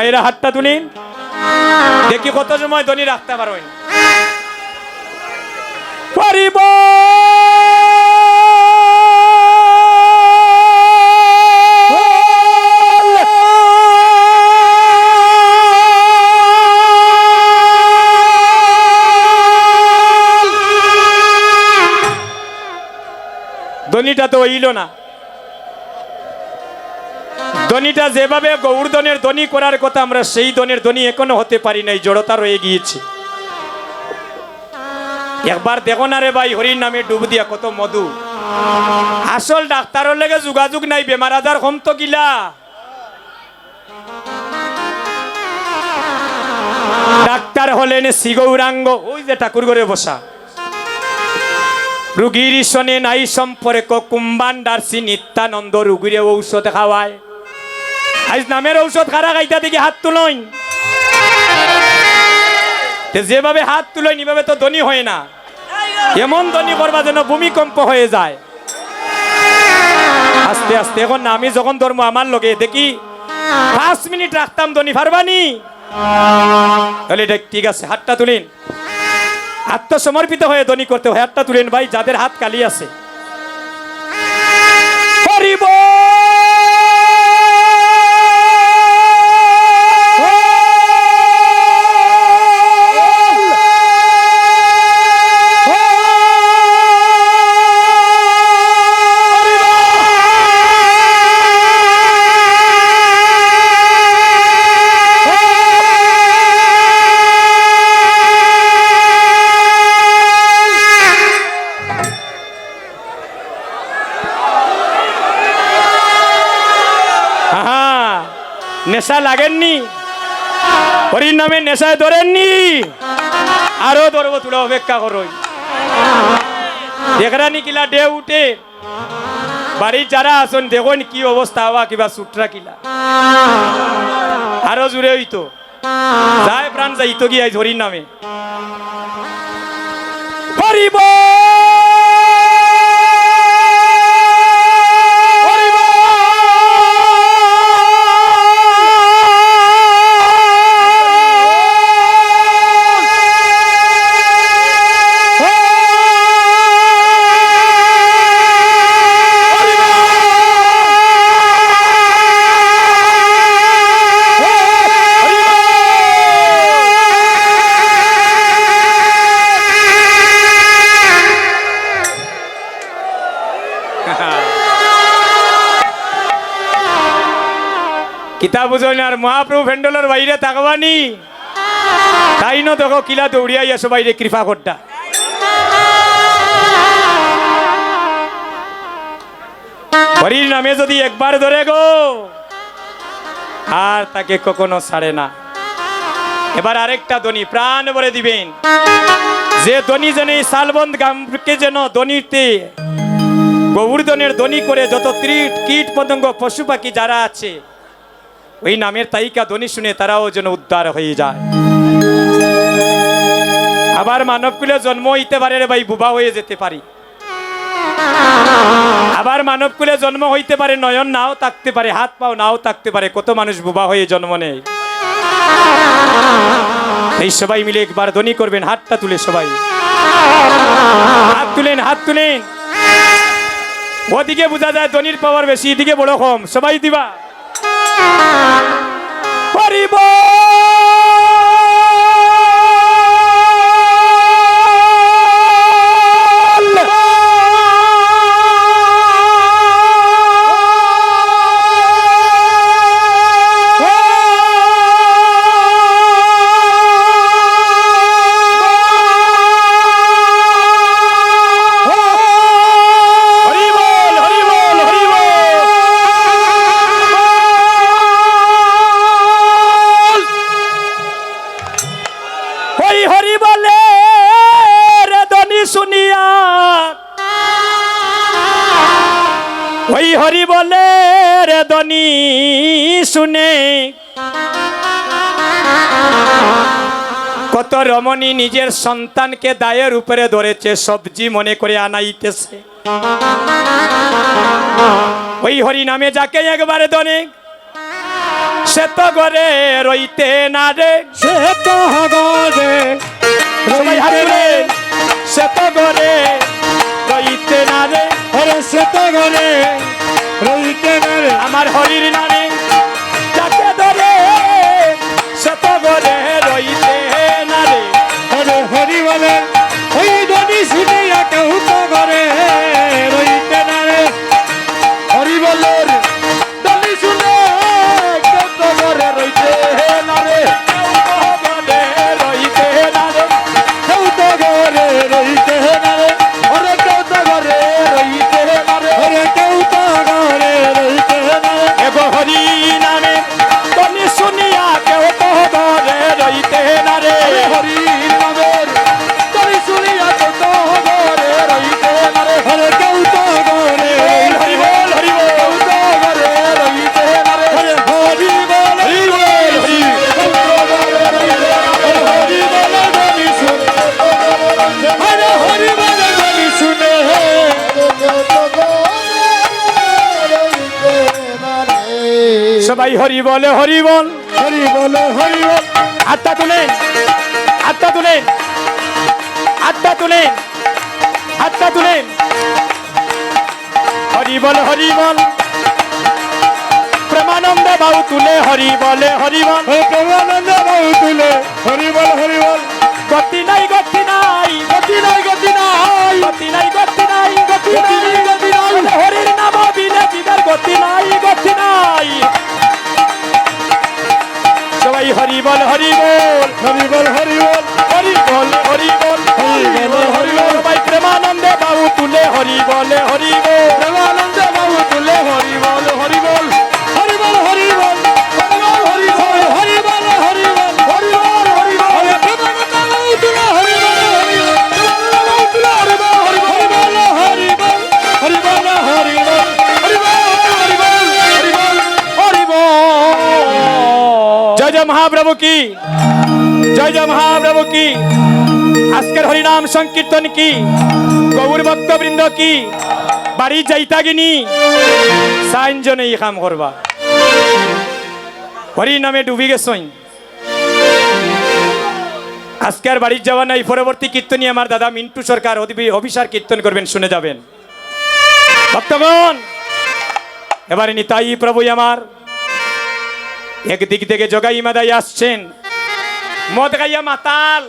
মায়েরা হাতটা তুলিন। দেখি কত সময় ধনী রাখতে পারবেন পারিব। ধনীটা তো হইল না। ধনীটা যেভাবে গৌরধনের ধনী করার কথা আমরা সেই ধনের ধনী এখনও হতে পারি নাই, জড়তা রয়ে গিয়েছে। একবার দেখো না রে ভাই, হরির নামে ডুব দিয়া কত মধু। আসল ডাক্তারের লেগে যোগাযোগ নাই, বেমার আজার হম তো গিলা ডাক্তার হলেন শিগৌরাঙ্গ ওই যে ঠাকুর ঘরে বসা। রুগীর শনে নাই সম্পর্ক কুম্বান ডারসি নিত্যানন্দ রুগীরে ঔষধ খাওয়ায়। আজ নামের ঔষধ খারা খাইতা দেখি হাত তুলই যেভাবে হাত তুলই নিভাবে তো ধনী হয় না। এমন ধনী করবা যেন ভূমিকম্প হয়ে যায়। আস্তে আস্তে, এখন আমি যখন ধর্ম আমার লগে, দেখি পাঁচ মিনিট রাখতাম ধনী, পারবানি? তাহলে এটা ঠিক আছে, হাতটা তুলিন। আত্মসমর্পিত হয়ে ধনী করতে হয়, হাতটা তুলেন। ভাই, যাদের হাত কালি আছে। হরিব নেশা লাগেননি। হরির নামে নেশায় ধরেননি। আরও ধরবো তুলে অপেক্ষা করো দেখরানি কিলা ডে উঠে। বাড়ির যারা আসুন দেখুন কি অবস্থা হওয়া কিবা সুটরা কিলা। আরও জুড়ে হইতো। যায় প্রাণ যাইতো গিয়ে হরির নামে। হরিব কিতাব আর মহাপ্রভু ভেন্ডলের বাইরে তাকবানি তাই ন দেখো কিলা দৌড়িয়াই আসো বাইরে কৃপা করটা হরির নামে যদি একবার ধরে গো, আর তাকে কখনো ছাড়ে না। এবার আরেকটা ধনী প্রাণ ভরে দিবেন। যে ধনী যেন এই শালবন্ধ গ্রামকে যেন ধনীতে গৌরধনের ধনী করে যত ত্রিট কীট পতঙ্গ পশু পাখি যারা আছে ওই নামের তাইকা ধ্বনি শুনে তারাও যেন উদ্ধার হয়ে যায়। আবার মানবকুলে জন্ম হইতে পারে রে ভাই, বুবা হয়ে যেতে পারি। আবার মানবকুলে জন্ম হইতে পারে, নয়ন নাও থাকতে পারে, হাত পাও নাও থাকতে পারে, কত মানুষ বুবা হয়ে জন্ম নেয়। এই সবাই মিলে একবার ধ্বনি করবেন, হাতটা তুলে সবাই। হাত তুলেন হাত তুলেন। ওদিকে বোঝা যায় ধ্বনির পাওয়ার বেশি, এদিকে বড় কম, সবাই দিবা। হরিব ওই হরি বলে রে দনি শুনে। কত রমণী নিজের সন্তানকে দায়ের উপরে ধরেছে সবজি মনে করে আনাইতেছে। ওই হরি নামে যাকে একবারে দনে সে তো ঘরে রইতে না রে। সে তো সবাই হাত সে তো ঘরে রইতে না রে। সেতে ঘরে রইতে ঘরে আমার হরির নারী সবাই হরি বলে হরি বল। হরি বল হরি বল। আত্মা তুলেন আত্মা তুলেন আত্মা তুলেন আত্মা তুলেন হরি বল হরি বল। প্রেমানন্দ বাবু তুলে হরি বলে হরি বল। প্রেমানন্দ বাবু তুলে হরি বল হরি বল। গতি নাই গতি নাই। গতি নাই গতি নাই। গতি নাই গতি নাই গতি নাই। গতি নাই। হরির নাম বিনে জীবের গতি নাই গতি নাই। সবাই হরি বল হরি বল। হরি বল হরি বল। হরি বল হরি বল। হরি বল হরি বল সবাই প্রেমানন্দে বাবু তুলে হরি বলে হরি বল। প্রেমানন্দে বাবু তুলে হরি বল হরি বল। মহাপ্রভু কি? জয় জয় মহাপ্রভু কি? আজকের হরিনাম সংকীর্তন কি? গৌর ভক্তবৃন্দ কি? বাড়ি যাইতাগিনি সাইন জনে ই কাম করবা। হরি নামে ডুবি গেছই আজকের বাড়ির যাওয়া নাই, পরবর্তী কীর্তনী আমার দাদা মিন্টু সরকার অভিসার কীর্তন করবেন, শুনে যাবেন। ভক্তগণ, এবারে নিতাই প্রভু আমার। একদিক থেকে জগাই মাদাই আসছেন। মদ খাইয়া মাতাল।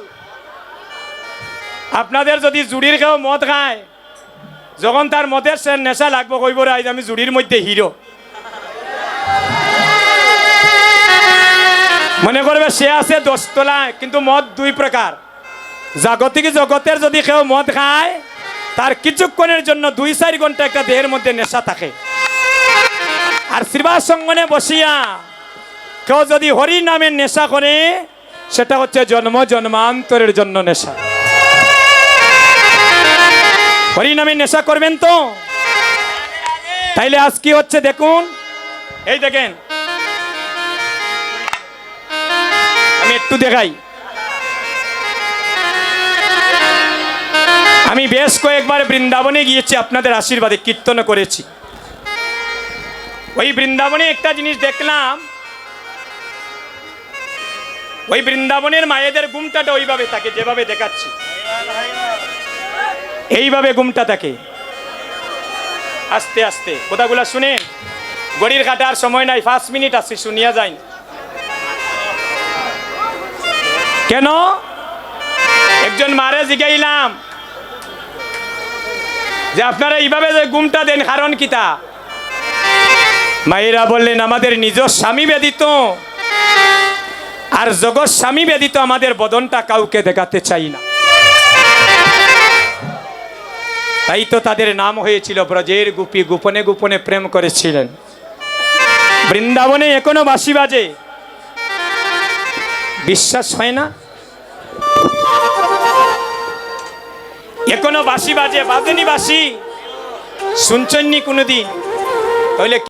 আপনাদের যদি জুড়ির কেউ মদ খায়, যখন তার মদের সে নেশা লাগবো কইব আজ আমি জুড়ির মধ্যে হিরো। মনে করবে সে আছে দশতলায় কিন্তু মদ দুই প্রকার। জাগতিক জগতের যদি কেউ মদ খায়, তার কিছুক্ষণের জন্য দুই চার ঘণ্টা একটা দেহের মধ্যে নেশা থাকে। আর শ্রীবাস সঙ্গনে বসিয়া কেউ যদি হরি নামের নেশা করে, সেটা হচ্ছে জন্ম, জন্মান্তরের জন্য নেশা। হরি নামের নেশা করবেন তো? তাইলে আজ কি হচ্ছে দেখুন? এই দেখেন। আমি একটু দেখাই। আমি বেশ কয়েকবার বৃন্দাবনে গিয়েছি, আপনাদের আশীর্বাদে কীর্তন করেছি। ওই বৃন্দাবনে একটা জিনিস দেখলাম ওই বৃন্দাবনের মায়েদের গুমটাটা ওইভাবে থাকে, যেভাবে দেখাচ্ছি। এইভাবে গুমটা থাকে। আস্তে আস্তে। কথাগুলা শুনে গড়ির কাটার সময় নাই, পাঁচ মিনিট আসছি শুনিয়া যাই। কেন? একজন মারে জিগাইলাম। যে আপনারা এইভাবে যে গুমটা দেন, কারণ কিতা মায়েরা বললেন, আমাদের নিজ স্বামী ব্যতীত আর জগৎ স্বামী ব্যতীত আমাদের বদনটা কাউকে দেখাতে চাই না। তাই তো তাদের নাম হয়েছিল ব্রজের গুপি, গোপনে গোপনে প্রেম করেছিলেন। বৃন্দাবনে এখনও বাসি বাজে। বিশ্বাস হয় না? এখনও বাসি বাজে, বাজেনি বাসি শুনছেননি কোনোদিন? তাহলে